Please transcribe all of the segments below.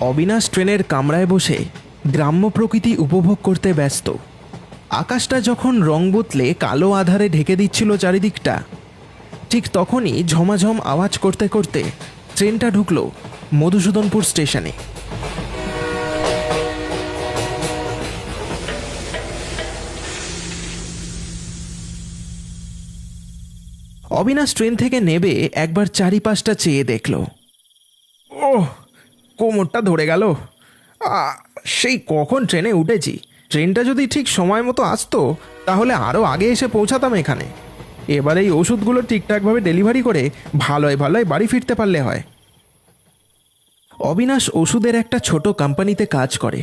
অবিনাশ ট্রেনের কামরায় বসে গ্রাম্য প্রকৃতি উপভোগ করতে ব্যস্ত। আকাশটা যখন রং বদলে কালো আধারে ঢেকে দিচ্ছিল চারিদিকটা, ঠিক তখনই ঝমাঝম আওয়াজ করতে করতে ট্রেনটা ঢুকলো মধুসূদনপুর স্টেশনে। অবিনাশ ট্রেন থেকে নেবে একবার চারিপাশটা চেয়ে দেখল। ও কোমরটা ধরে গেল। সেই কখন ট্রেনে উঠেছি? ট্রেনটা যদি ঠিক সময় মতো আসতো, তাহলে আরও আগে এসে পৌঁছাতাম এখানে। এবার এই ওষুধগুলো ঠিকঠাকভাবে ডেলিভারি করে ভালোয় ভালোয় বাড়ি ফিরতে পারলে হয়। অবিনাশ ওষুধের একটা ছোট কোম্পানিতে কাজ করে।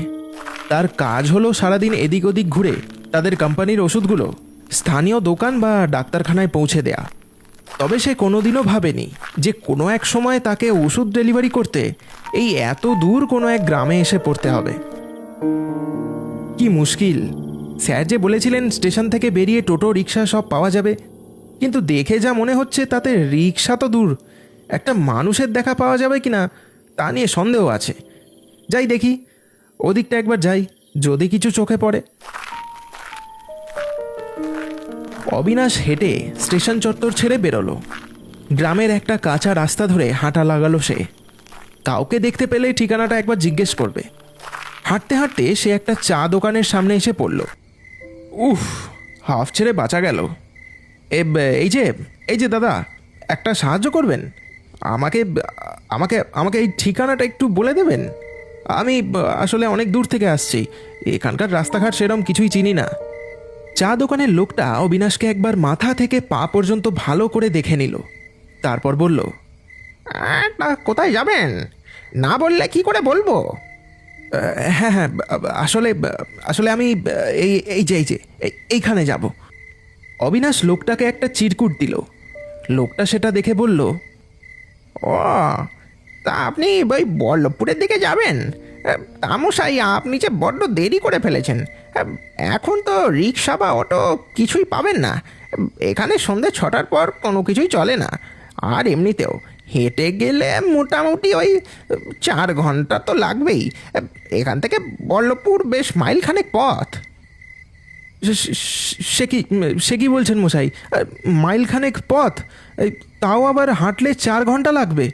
তার কাজ হলো সারাদিন এদিক ওদিক ঘুরে তাদের কোম্পানির ওষুধগুলো স্থানীয় দোকান বা ডাক্তারখানায় পৌঁছে দেয়া। তবে সে কোনোদিনও ভাবেনি যে কোনো এক সময় তাকে ওষুধ ডেলিভারি করতে এই এত দূর কোনো এক গ্রামে এসে পড়তে হবে। কি মুশকিল। স্যার যে বলেছিলেন স্টেশন থেকে বেরিয়ে টোটো, রিক্সা সব পাওয়া যাবে, কিন্তু দেখে যা মনে হচ্ছে তাতে রিক্সা তো দূর। একটা মানুষের দেখা পাওয়া যাবে কি না তা নিয়ে সন্দেহ আছে। যাই দেখি, ওদিকটা একবার যাই, যদি কিছু চোখে পড়ে। অবিনাশ হেঁটে স্টেশন চত্বর ছেড়ে বেরোলো। গ্রামের একটা কাঁচা রাস্তা ধরে হাঁটা লাগালো সে। কাউকে দেখতে পেলে ঠিকানাটা একবার জিজ্ঞেস করবে। হাঁটতে হাঁটতে সে একটা চা দোকানের সামনে এসে পড়ল। উফ, হাফ ছেড়ে বাঁচা গেল। এ এই যে এই যে দাদা, একটা সাহায্য করবেন? আমাকে আমাকে আমাকে এই ঠিকানাটা একটু বলে দেবেন? আমি, আসলে অনেক দূর থেকে আসছি। এখানকার রাস্তাঘাট সেরম কিছুই চিনি না। চা দোকানের লোকটা অবিনাশকে একবার মাথা থেকে পা পর্যন্ত ভালো করে দেখে নিল। তারপর বলল কোথায় যাবেন? না বললে কি করে বলব? হ্যাঁ হ্যাঁ আসলে আসলে আমি এই এই যে এই যে এই- এইখানে যাব। অবিনাশ লোকটাকে একটা চিরকুট দিল। লোকটা সেটা দেখে বলল ও তা আপনি ওই বল্লভপুরের দিকে যাবেন? তামশাই, আপনি যে বড্ড দেরি করে ফেলেছেন। এখন তো রিক্সা বা অটো কিছুই পাবেন না। এখানে সন্ধ্যে ছটার পর কোনো কিছুই চলে না। আর এমনিতেও হেঁটে গেলে মোটামুটি ওই চার ঘণ্টা তো লাগবেই। এখান থেকে বল্লভপুর বেশ মাইলখানেক পথ। সে- কি, সে কি বলছেন মশাই? মাইলখানেক পথ? তাও আবার হাঁটলে চার ঘণ্টা লাগবে?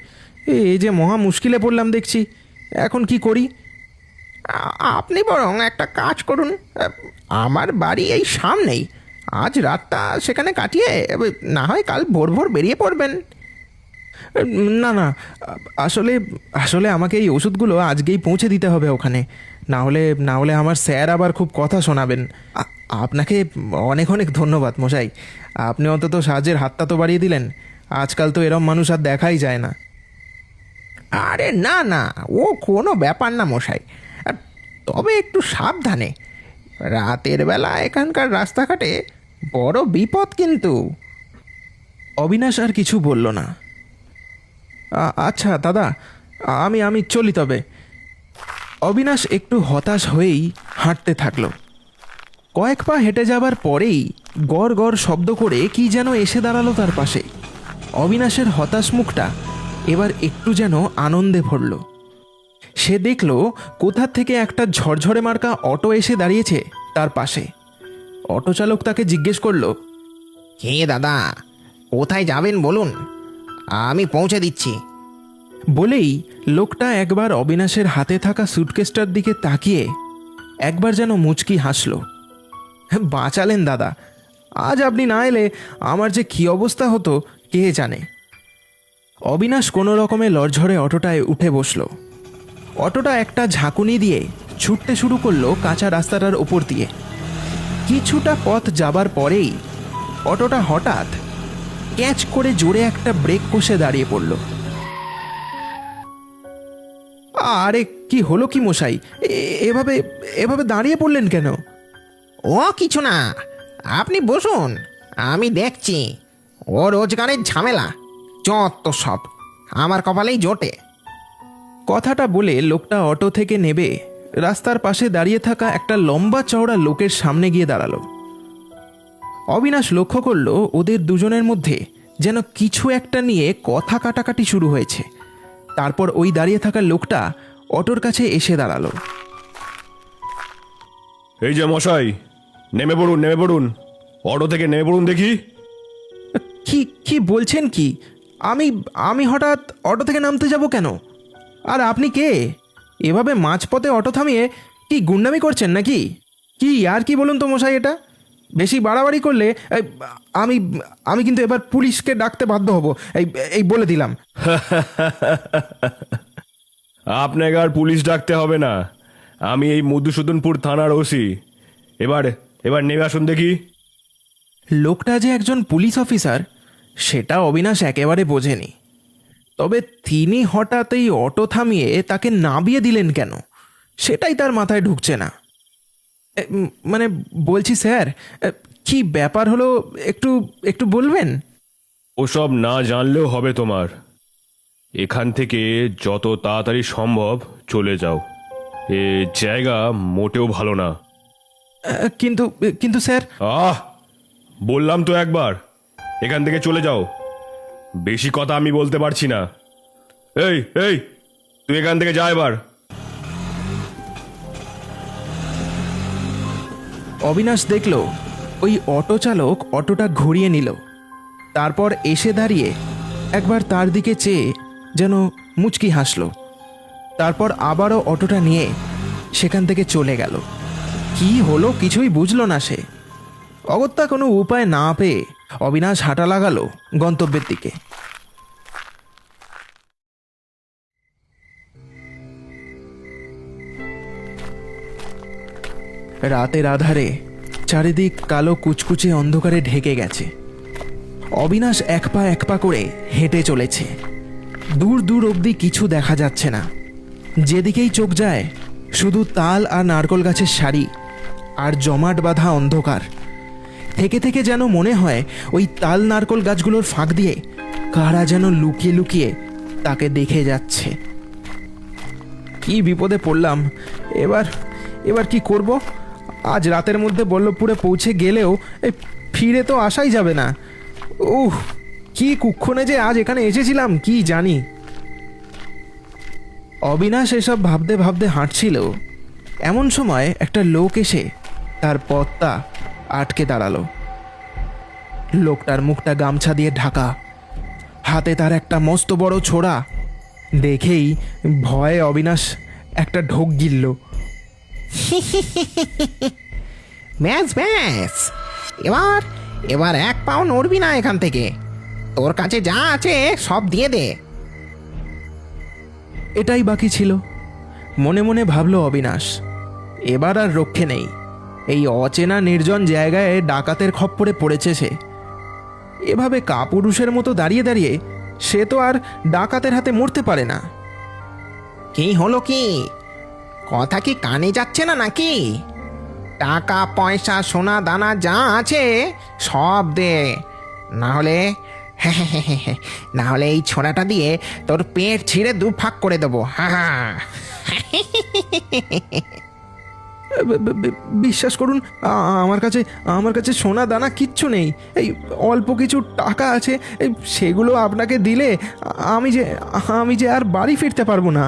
এই যে মহা মুশকিলে পড়লাম দেখছি। এখন কি করি? আপনি বরং একটা কাজ করুন। আমার বাড়ি এই সামনেই। আজ রাতটা সেখানে কাটিয়ে না হয় কাল ভোর ভোর বেরিয়ে পড়বেন। না না। আসলে আসলে আমাকে এই ওষুধগুলো আজকেই পৌঁছে দিতে হবে ওখানে। না হলে না হলে আমার স্যার আবার খুব কথা শোনাবেন। আপনাকে অনেক অনেক ধন্যবাদ মশাই। আপনি অন্তত সাহায্যের হাতটা তো বাড়িয়ে দিলেন। আজকাল তো এরম মানুষ আর দেখাই যায় না। আরে না না, ও কোনো ব্যাপার না মশাই। তবে একটু সাবধানে। রাতের বেলা এখানকার রাস্তাঘাটে বড় বিপদ কিন্তু। অবিনাশ আর কিছু বলল না। আচ্ছা দাদা, আমি আমি চলি তবে। অবিনাশ একটু হতাশ হয়েই হাঁটতে থাকল। কয়েক পা হেঁটে যাবার পরেই গড় গড় শব্দ করে কি যেন এসে দাঁড়াল তার পাশে। অবিনাশের হতাশ মুখটা এবার একটু যেন আনন্দে ভরল। সে দেখল, কোথা থেকে একটা ঝরঝরে মার্কা অটো এসে দাঁড়িয়েছে তার পাশে। অটো চালক তাকে জিজ্ঞেস করল, কে দাদা? কোথায় যাবেন বলুন? আমি পৌঁছে দিচ্ছি। বলেই লোকটা একবার অবিনাশের হাতে থাকা সুটকেসটার দিকে তাকিয়ে একবার যেন মুচকি হাসল। বাঁচালেন দাদা, আজ আপনি না এলে আমার যে কী অবস্থা হতো, কে জানে? অবিনাশ কোনো রকমে লড়ঝড়ে অটোটায় উঠে বসল। অটোটা একটা ঝাঁকুনি দিয়ে ছুটতে শুরু করল কাঁচা রাস্তাটার ওপর দিয়ে। কিছুটা পথ যাবার পরেই অটোটা হঠাৎ ক্যাচ করে জোরে একটা ব্রেক কষে দাঁড়িয়ে পড়ল। আরে, কি হলো কি মশাই? এভাবে এভাবে দাঁড়িয়ে পড়লেন কেন? ও কিছু না, আপনি বসুন, আমি দেখছি। ও রোজগারের ঝামেলা চত সব আমার কপালেই জোটে। কথাটা বলে লোকটা অটো থেকে নেবে রাস্তার পাশে দাঁড়িয়ে থাকা একটা লম্বা চওড়া লোকের সামনে গিয়ে দাঁড়াল। অবিনাশ লক্ষ্য করল ওদের দুজনের মধ্যে যেন কিছু একটা নিয়ে কথা কাটাকাটি শুরু হয়েছে। তারপর ওই দাঁড়িয়ে থাকা লোকটা অটোর কাছে এসে দাঁড়াল। এই যে মশাই নেমে পড়ুন নেমে পড়ুন। অটো থেকে নেমে পড়ুন দেখি। কি কি বলছেন কি? আমি আমি হঠাৎ অটো থেকে নামতে যাব কেন? আর আপনি কে? এভাবে মাঝপথে অটো থামিয়ে কি গুন্ডামি করছেন নাকি? কি আর কি বলুন তো মশাই এটা? বেশি বাড়াবাড়ি করলে আমি আমি কিন্তু এবার পুলিশকে ডাকতে বাধ্য হব। এই এই বলে দিলাম। আপনাকে আর পুলিশ ডাকতে হবে না। আমি এই মধুসূদনপুর থানার ওসি। এবার এবার নেমে আসুন দেখি। লোকটা যে একজন পুলিশ অফিসার সেটা অবিনাশ একেবারে বোঝেনি। তবে তিনি হঠাৎ এই অটো থামিয়ে তাকে নামিয়ে দিলেন কেন? সেটাই তার মাথায় ঢুকছে না। মানে বলছি স্যার কি ব্যাপার হলো একটু একটু বলবেন? ওসব না জানলেও হবে তোমার। এখান থেকে যত তাড়াতাড়ি সম্ভব চলে যাও। এ জায়গা মোটেও ভালো না। কিন্তু কিন্তু স্যার। আহ! বললাম তো একবার। এখান থেকে চলে যাও। বেশি কথা আমি বলতে পারছি না। এই এই, তুই এখান থেকে যা এবার। অবিনাশ দেখল, ওই অটো চালক অটোটা ঘুরিয়ে নিল। তারপর এসে দাঁড়িয়ে একবার তার দিকে চেয়ে যেন মুচকি হাসল। তারপর আবারও অটোটা নিয়ে সেখান থেকে চলে গেল। কি হলো কিছুই বুঝলো না সে। অগত্যা কোনো উপায় না পেয়ে অবিনাশ হাঁটা লাগালো গন্তব্যের দিকে। রাতের আধারে চারিদিক কালো কুচকুচে অন্ধকারে ঢেকে গেছে। অবিনাশ এক পা এক পা করে হেঁটে চলেছে। দূর দূর অবধি কিছু দেখা যাচ্ছে না। যেদিকেই চোখ যায়, শুধু তাল আর নারকল গাছের সারি আর জমাট বাঁধা অন্ধকার। থেকে থেকে যেন মনে হয় ওই তাল নারকল গাছগুলোর ফাঁক দিয়ে কারা যেন লুকিয়ে লুকিয়ে তাকে দেখে যাচ্ছে। কি বিপদে পড়লাম। এবার এবার কি করব? আজ রাতের মধ্যে বল্লভপুরে পৌঁছে গেলেও ফিরে তো আসাই যাবে না। উহ, কি কুক্ষণে যে আজ এখানে এসেছিলাম, কি জানি। অবিনাশ এসব ভাবতে ভাবতে হাঁটছিল। এমন সময় একটা লোক এসে তার পথটা আটকে দাঁড়াল। লোকটার মুখটা গামছা দিয়ে ঢাকা। হাতে তার একটা মস্ত বড় ছোড়া। দেখেই ভয়ে অবিনাশ একটা ঢোক গিলল। ব্যাস ব্যাস। এবার এবার এক পাও নড়বি না এখান থেকে। তোর কাছে যা আছে সব দিয়ে দে। এটাই বাকি ছিল। মনে মনে ভাবল অবিনাশ এবার আর রক্ষে নেই। এই অচেনা নির্জন জায়গায় ডাকাতের খপ্পরে পড়েছে সে এভাবে কাপুরুষের মতো দাঁড়িয়ে দাঁড়িয়ে সে তো আর ডাকাতের হাতে মরতে পারে না কি হলো কি কথা কি কানে যাচ্ছে না নাকি টাকা পয়সা সোনা দানা যা আছে সব দে না হলে না হলে এই ছোড়াটা দিয়ে তোর পেট ছিঁড়ে দু ফাঁক করে দেবো হা হা বিশ্বাস করুন আমার কাছে আমার কাছে সোনা দানা কিচ্ছু নেই। এই অল্প কিছু টাকা আছে এই সেগুলো আপনাকে দিলে আমি যে আমি যে আর বাড়ি ফিরতে পারব না।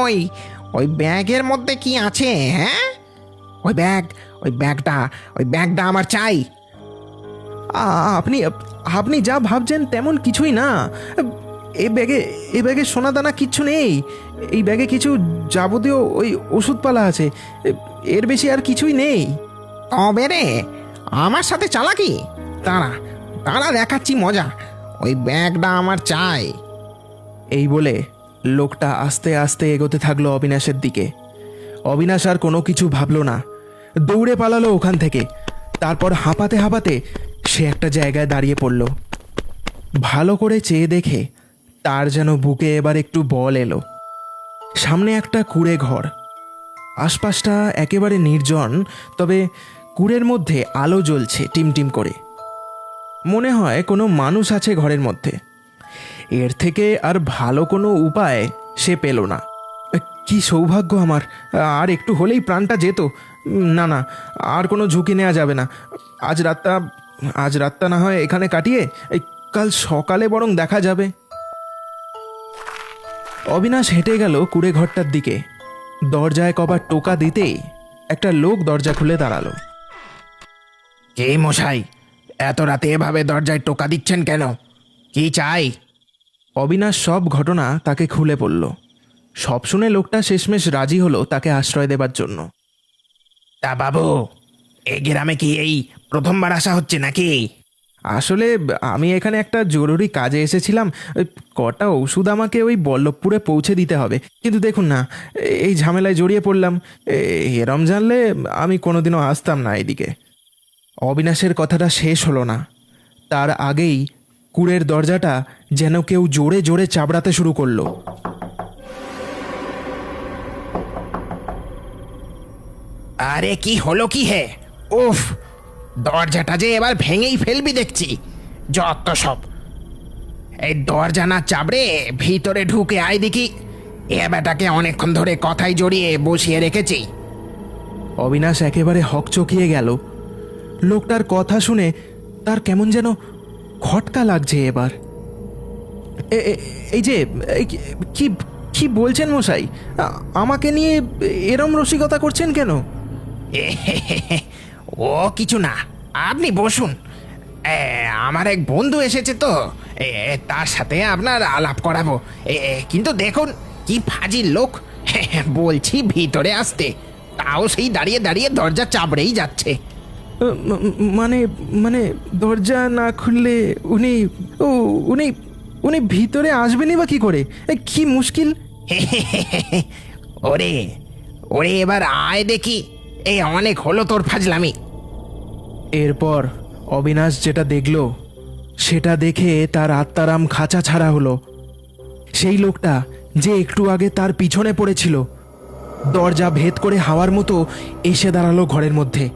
ওই ওই ব্যাগের মধ্যে কি আছে হ্যাঁ? ওই ব্যাগ ওই ব্যাগটা ওই ব্যাগটা আমার চাই। আপনি আপনি যা ভাবছেন তেমন কিছুই না। এই ব্যাগে এই ব্যাগে সোনা দানা কিচ্ছু নেই। এই ব্যাগে কিছু যাবতীয় ওই ওষুধপালা আছে। এর বেশি আর কিছুই নেই। তবে রে আমার সাথে চালাকি? তারা তারা দেখাচ্ছি মজা। ওই ব্যাগটা আমার চাই। এই বলে লোকটা আস্তে আস্তে এগোতে থাকল অবিনাশের দিকে। অবিনাশ আর কোনো কিছু ভাবলো না। দৌড়ে পালালো ওখান থেকে। তারপর হাঁপাতে হাঁপাতে সে একটা জায়গায় দাঁড়িয়ে পড়ল। ভালো করে চেয়ে দেখে তার যেন বুকে এবার একটু বল এলো। সামনে একটা কুড়ে ঘর। আশপাশটা একেবারে নির্জন, তবে কুড়ের মধ্যে আলো জ্বলছে টিমটিম করে। মনে হয় কোনো মানুষ আছে ঘরের মধ্যে। এর থেকে আর ভালো কোনো উপায় সে পেল না। কি সৌভাগ্য আমার, আর একটু হলেই প্রাণটা যেত। না না, আর কোনো ঝুঁকি নেওয়া যাবে না। আজ রাতটা আজ রাতটা না হয় এখানে কাটিয়ে কাল সকালে বরং দেখা যাবে। অবিনাশ হেঁটে গেল কুড়ে ঘরটার দিকে। দরজায় কবার টোকা দিতেই একটা লোক দরজা খুলে দাঁড়াল। কে মশাই? এত রাতে এভাবে দরজায় টোকা দিচ্ছেন কেন? কি চাই? অবিনাশ সব ঘটনা তাকে খুলে পড়ল। সব শুনে লোকটা শেষমেশ রাজি হলো তাকে আশ্রয় দেবার জন্য। তা বাবু এই গ্রামে কি এই প্রথমবার আসা হচ্ছে নাকি? আসলে আমি এখানে একটা জরুরি কাজে এসেছিলাম। ওই কটা ওষুধ আমাকে ওই বল্লভপুরে পৌঁছে দিতে হবে। কিন্তু দেখুন না এই ঝামেলায় জড়িয়ে পড়লাম। এরম জানলে আমি কোনোদিনও আসতাম না এদিকে। অবিনাশের কথাটা শেষ হলো না। তার আগেই কুড়ের দরজাটা যেন কেউ জোরে জোরে চাবড়াতে শুরু করল। আরে কি হলো কি হে? উফ দরজাটা যে এবার ভেঙেই ফেলবি দেখছি। যত সব। এই দরজা না চাবড়ে ভিতরে ঢুকে আয় দেখি। এ বেটাকে অনেকক্ষণ ধরে কথাই জড়িয়ে বসিয়ে রেখেছি। অবিনাশ একেবারে হকচকিয়ে গেল। লোকটার কথা শুনে তার কেমন যেন খটকা লাগছে এবার। এই যে কি কি বলছেন মশাই? আমাকে নিয়ে এরম রসিকতা করছেন কেন? ও কিছু না। আপনি বসুন। এ, আমার এক বন্ধু এসেছে তো। এ, তার সাথে আপনার আলাপ করাবো। এ, এ, কিন্তু দেখুন কি ফাজিল লোক। বলছি ভিতরে আসতে। তাও সেই দাঁড়িয়ে দাঁড়িয়ে দরজা চাবড়েই যাচ্ছে। ম- ম- মানে মানে দরজা না খুললে উনি ও উনি উনি ভিতরে আসবেনই বা কি করে? এ, কি মুশকিল। ওরে ওরে এবার আয় দেখি। এই অনেক হলো তোর ফাজলামি। এরপর অবিনাশ যেটা দেখল সেটা দেখে তার আত্মারাম খাঁচা ছাড়া হলো। সেই লোকটা যে একটু আগে তার পিছনে পড়েছিল দরজা ভেদ করে হাওয়ার মতো এসে দাঁড়াল ঘরের মধ্যে।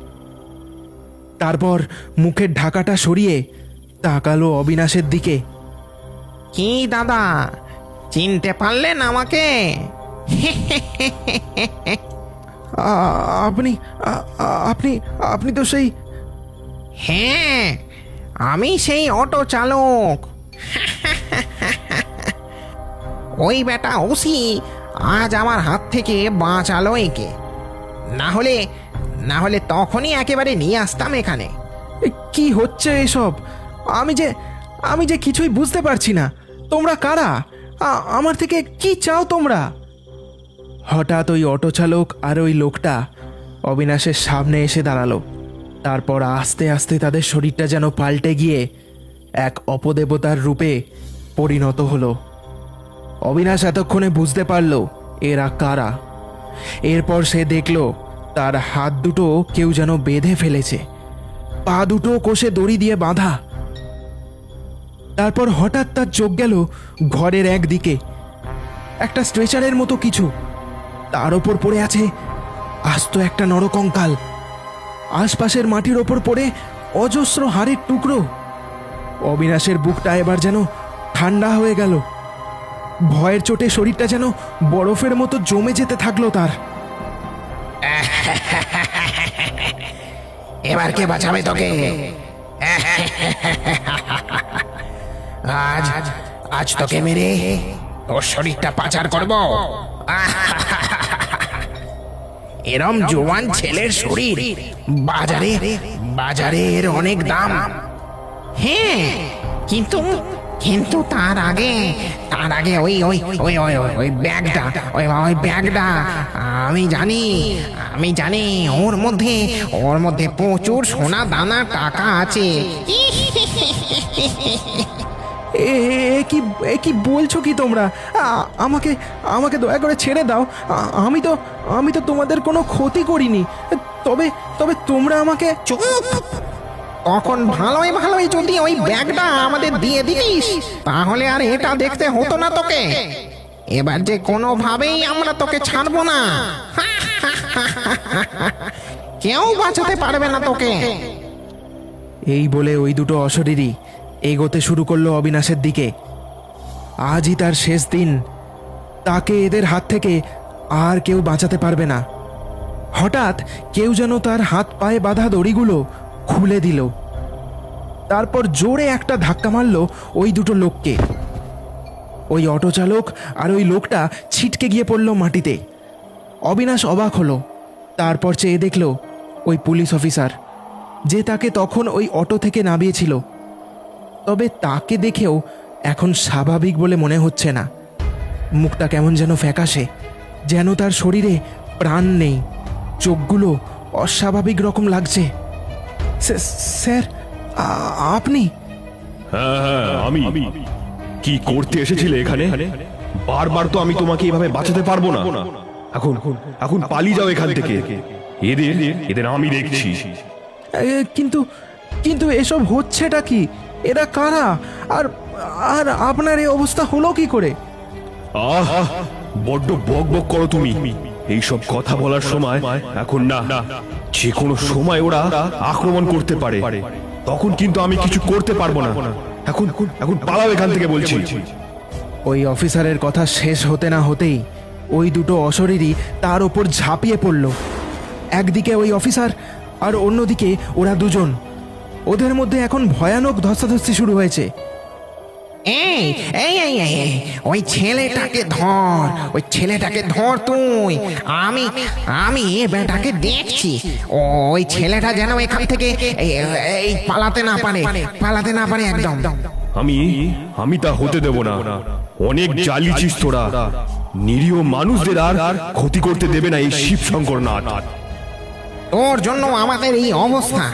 তারপর মুখের ঢাকাটা সরিয়ে তাকালো অবিনাশের দিকে। কি দাদা চিনতে পারলেন আমাকে? আপনি আপনি আপনি তো সেই হ্যাঁ আমি সেই অটো চালক। ওই বেটা ওসি আজ আমার হাত থেকে বাঁচালো একে। না হলে না হলে তখনই একেবারে নিয়ে আসতাম এখানে। কি হচ্ছে এসব? আমি যে আমি যে কিছুই বুঝতে পারছি না। তোমরা কারা? আমার থেকে কি চাও তোমরা? হঠাৎ ওই অটো চালক আর ওই লোকটা অবিনাশের সামনে এসে দাঁড়াল। তারপর আস্তে আস্তে তাদের শরীরটা যেন পাল্টে গিয়ে এক অপদেবতার রূপে পরিণত হলো। অবিনাশ এতক্ষণে বুঝতে পারল, এরা কারা। এরপর সে দেখল, তার হাত দুটো কেউ যেন বেঁধে ফেলেছে। পা দুটো কোষে দড়ি দিয়ে বাঁধা। তারপর হঠাৎ তার চোখ গেল ঘরের একদিকে। একটা স্ট্রেচারের মতো কিছু। তার ওপর পড়ে আছে আস্ত একটা নরকঙ্কাল। আশপাশের মাটির ওপর পড়ে অজস্র হাড়ের টুকরো। অবিনাশের বুকটা এবার যেন ঠান্ডা হয়ে গেল। ভয়ের চোটে শরীরটা যেন বরফের মতো জমে যেতে থাকল তার। এবার কে বাঁচাবে তোকে? আজ আজ তোকে মেরে তোর শরীরটা পাচার করব। এরম জোয়ান ছেলের শরীর। বাজারে বাজারে এর অনেক দাম। হ্যাঁ কিন্তু কিন্তু তার আগে তার আগে ওই ওই ওই ওই ওই ওই ব্যাগটা ওই ওই ব্যাগটা আমি জানি আমি জানি ওর মধ্যে ওর মধ্যে প্রচুর সোনা দানা টাকা আছে। এ কি এ কি বলছো কি তোমরা? আমাকে আমাকে দয়া করে ছেড়ে দাও। আমি তো আমি তো তোমাদের কোনো ক্ষতি করিনি। তবে তবে তোমরা আমাকে চুপ। তখন ভালোই ভালোই যদি ওই ব্যাগটা আমাদের দিয়ে দিতিস তাহলে আর এটা দেখতে হতো না তোকে। এবার যে কোনোভাবেই আমরা তোকে ছাড়বো না। কেউ বাঁচাতে পারবে না তোকে। এই বলে ওই দুটো অশরীরই এগোতে শুরু করল অবিনাশের দিকে। আজই তার শেষ দিন। তাকে এদের হাত থেকে আর কেউ বাঁচাতে পারবে না। হঠাৎ কেউ যেন তার হাত পায়ে বাঁধা দড়িগুলো খুলে দিল। তারপর জোরে একটা ধাক্কা মারল ওই দুটো লোককে। ওই অটো চালক আর ওই লোকটা ছিটকে গিয়ে পড়ল মাটিতে। অবিনাশ অবাক হলো। তারপর চেয়ে দেখল ওই পুলিশ অফিসার, যে তাকে তখন ওই অটো থেকে নামিয়েছিল। তবে তাকে দেখেও এখন স্বাভাবিক বলে মনে হচ্ছে না। মুখটা কেমন যেন ফ্যাকাশে যেন তার শরীরে প্রাণ নেই চোখগুলো অস্বাভাবিক রকম লাগছে। স্যার- আপনি? হ্যাঁ হ্যাঁ আমি। কি করতে এসেছিলে এখানে? বারবার তো আমি তোমাকে এভাবে বাঁচাতে পারব না। এখন এখন পালিয়ে যাও এখান থেকে। এদের এদের আমি দেখছি। কিন্তু কিন্তু এসব হচ্ছেটা কি? এরা কারা? আর আর আপনার এই অবস্থা হলো কি করে? আহ, বড্ড বক বক করো তুমি। এইসব কথা বলার সময় এখন না যে কোনো সময় ওরা আক্রমণ করতে পারে। তখন কিন্তু আমি কিছু করতে পারব না। এখন এখন পালাও এখান থেকে বলছি। ওই অফিসারের কথা শেষ হতে না হতেই ওই দুটো অশরীরই তার ওপর ঝাঁপিয়ে পড়ল। একদিকে ওই অফিসার আর অন্যদিকে ওরা দুজন। ওদের মধ্যে এখন ভয়ানক ধস্তাধস্তি শুরু হয়েছে। এই এই এই এই, এই, ওই ছেলেটাকে ধর ওই ছেলেটাকে ধর তুই। আমি আমি এ বেটাকে দেখছি। ওই ছেলেটা যেন এখান থেকে এই এই পালাতে না পারে পালাতে না পারে একদম। আমি আমি তা হতে দেব না। অনেক জ্বালিয়েছিস তোরা। নিরীহ মানুষদের আর ক্ষতি করতে দেবে না এই শিব শঙ্কর নাথ তোর জন্য আমাদের এই অবস্থা।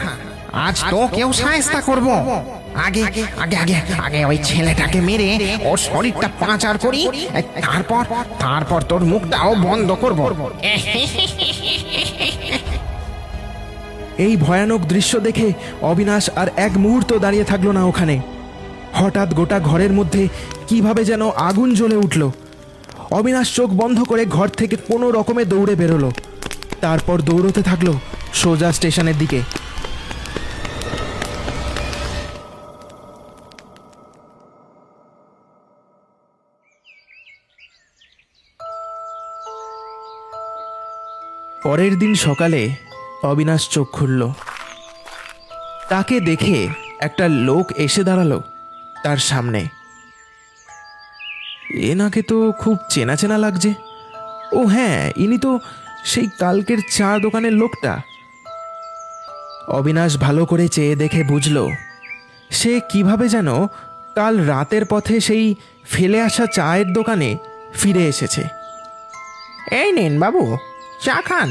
আজ তো কেউ সাহেস্তা করব। আগে আগে আগে আগে ওই ছেলেটাকে মেরে ওর শরীরটা পাচার করি। তারপর তারপর তোর মুখটাও বন্ধ করব। এই ভয়ানক দৃশ্য দেখে অবিনাশ আর এক মুহূর্ত দাঁড়িয়ে থাকল না ওখানে। হঠাৎ গোটা ঘরের মধ্যে কীভাবে যেন আগুন জ্বলে উঠল। অবিনাশ চোখ বন্ধ করে ঘর থেকে কোনো রকমে দৌড়ে বেরোলো। তারপর দৌড়তে থাকল সোজা স্টেশনের দিকে। পরের দিন সকালে অবিনাশ চোখ খুলল। তাকে দেখে একটা লোক এসে দাঁড়াল তার সামনে। এনাকে তো খুব চেনা চেনা লাগছে। ও হ্যাঁ ইনি তো সেই কালকের চা দোকানের লোকটা। অবিনাশ ভালো করে চেয়ে দেখে বুঝল, সে কীভাবে যেন কাল রাতের পথে সেই ফেলে আসা চায়ের দোকানে ফিরে এসেছে। এই নেন বাবু চা খান।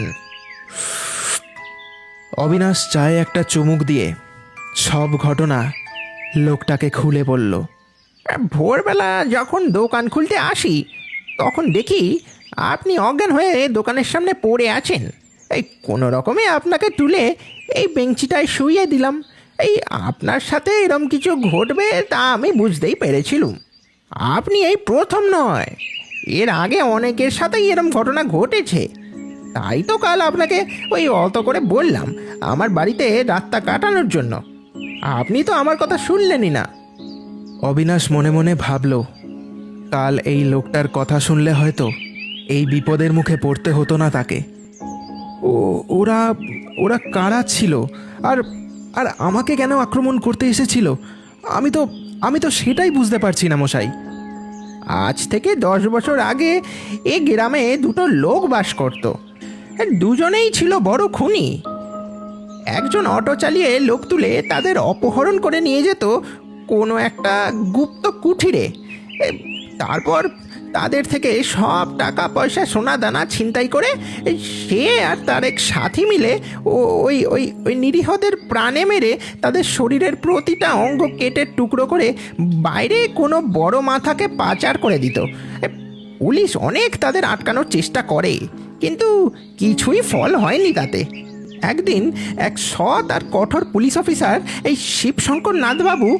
অবিনাশ চায়ে একটা চুমুক দিয়ে সব ঘটনা লোকটাকে খুলে বলল, ভোরবেলা যখন দোকান খুলতে আসি, তখন দেখি আপনি অজ্ঞান হয়ে দোকানের সামনে পড়ে আছেন। এই কোনো রকমে আপনাকে তুলে এই বেঞ্চিটায় শুইয়ে দিলাম। এই আপনার সাথে এরম কিছু ঘটবে তা আমি বুঝতেই পেরেছিলুম। আপনি এই প্রথম নয়, এর আগে অনেকের সাথেই এরম ঘটনা ঘটেছে। তাই তো কাল আপনাকে ওই অত করে বললাম আমার বাড়িতে রাতটা কাটানোর জন্য। আপনি তো আমার কথা শুনলেনই না। অবিনাশ মনে মনে ভাবল কাল এই লোকটার কথা শুনলে হয়তো এই বিপদের মুখে পড়তে হতো না তাকে। ও ওরা ওরা কারা ছিল? আর আর আমাকে কেন আক্রমণ করতে এসেছিল? আমি তো আমি তো সেটাই বুঝতে পারছি না মশাই। আজ থেকে দশ বছর আগে এ গ্রামে দুটো লোক বাস করত। দুজনেই ছিল বড় খুনি। একজন অটো চালিয়ে লোক তুলে তাদের অপহরণ করে নিয়ে যেত কোনো একটা গুপ্ত কুঠিরে। তারপর তাদের থেকে সব টাকা, পয়সা সোনা দানা ছিনতাই করে সে আর তার এক সাথী মিলে ও, ওই ওই ওই নিরীহদের প্রাণে মেরে তাদের শরীরের প্রতিটা অঙ্গ কেটে টুকরো করে বাইরে কোনো বড় মাথাকে পাচার করে দিত। পুলিশ অনেক তাদের আটকানোর চেষ্টা করে। কিন্তু কিছুই ফল হয়নি তাতে। একদিন এক সৎ আর কঠোর পুলিশ অফিসার, এই শিবশঙ্কর নাথবাবু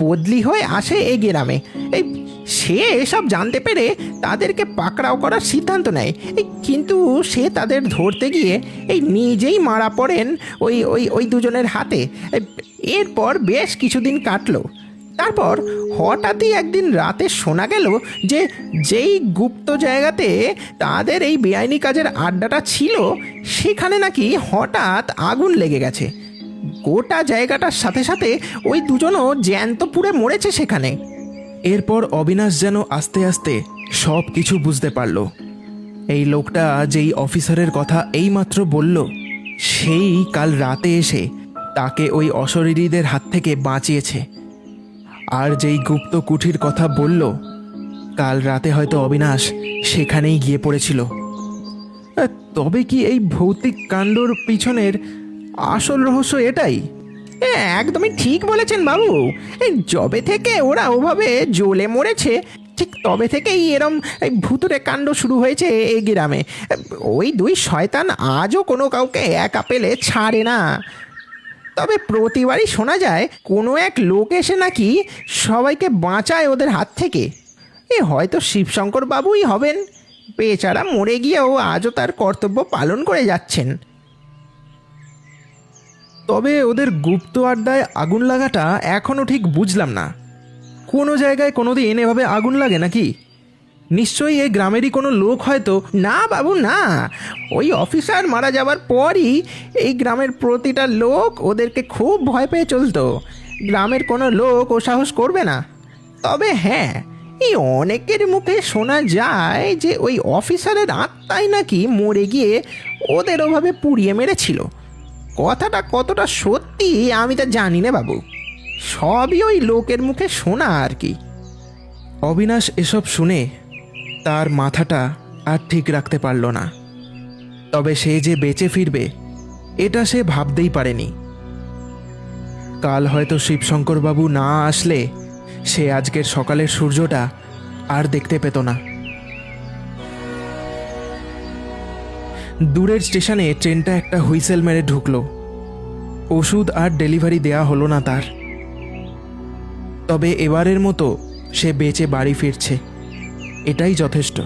বদলি হয়ে আসে এই গ্রামে। এই সে এসব জানতে পেরে তাদেরকে পাকড়াও করার সিদ্ধান্ত নেয়। এই কিন্তু সে তাদের ধরতে গিয়ে এই নিজেই মারা পড়েন ওই ওই ওই দুজনের হাতে। এরপর বেশ কিছুদিন কাটলো। তারপর হঠাৎই একদিন রাতে শোনা গেল যে যেই গুপ্ত জায়গাতে তাদের এই বেআইনি কাজের আড্ডাটা ছিল, সেখানে নাকি হঠাৎ আগুন লেগে গেছে। গোটা জায়গাটার সাথে সাথে ওই দুজনও জ্যান্ত পুড়ে মরেছে সেখানে। এরপর অবিনাশ যেন আস্তে আস্তে সব কিছু বুঝতে পারল। এই লোকটা যেই অফিসারের কথা এইমাত্র বলল, সেই কাল রাতে এসে তাকে ওই অশরীরীদের হাত থেকে বাঁচিয়েছে। আর যেই গুপ্ত কুঠির কথা বলল, কাল রাতে হয়তো অবিনাশ সেখানেই গিয়ে পড়েছিল। তবে কি এই ভৌতিক কাণ্ডর পিছনের আসল রহস্য এটাই? একদমই ঠিক বলেছেন বাবু। জবে থেকে ওরা ওভাবে জ্বলে মরেছে, ঠিক তবে থেকেই এরম এই ভুতুরে কাণ্ড শুরু হয়েছে এই গ্রামে। ওই দুই শয়তান আজও কোনো কাউকে একা পেলে ছাড়ে না। তবে প্রতিবারই শোনা যায়, কোনো এক লোক এসে নাকি সবাইকে বাঁচায় ওদের হাত থেকে। এ হয়তো শিবশঙ্কর বাবুই হবেন। বেচারা মরে গিয়েও আজও তার কর্তব্য পালন করে যাচ্ছেন। তবে ওদের গুপ্ত আড্ডায় আগুন লাগাটা এখনও ঠিক বুঝলাম না। কোনো জায়গায় কোনোদিন এভাবে আগুন লাগে নাকি? নিশ্চয়ই এই গ্রামেরই কোনো লোক হয়তো। না, বাবু, না। ওই অফিসার মারা যাবার পরই এই গ্রামের প্রতিটা লোক ওদেরকে খুব ভয় পেয়ে চলতো। গ্রামের কোনো লোক ও সাহস করবে না। তবে হ্যাঁ এই অনেকের মুখে শোনা যায় যে ওই অফিসারের আত্মাই নাকি মরে গিয়ে ওদের ওভাবে পুড়িয়ে মেরেছিল। কথাটা কতটা সত্যি আমি তা জানি না, বাবু। সবই ওই লোকের মুখে শোনা আর কি। অবিনাশ, এসব শুনে তার মাথাটা আর ঠিক রাখতে পারল না। তবে সে যে বেঁচে ফিরবে, এটা সে ভাবতেই পারেনি। কাল হয়তো শিবশঙ্করবাবু না আসলে সে আজকের সকালের সূর্যটা আর দেখতে পেত না। দূরের স্টেশনে ট্রেনটা একটা হুইসেল মেরে ঢুকল। ওষুধ আর ডেলিভারি দেয়া হলো না তার। তবে এবারের মতো সে বেঁচে বাড়ি ফিরছে। এটাই যথেষ্ট।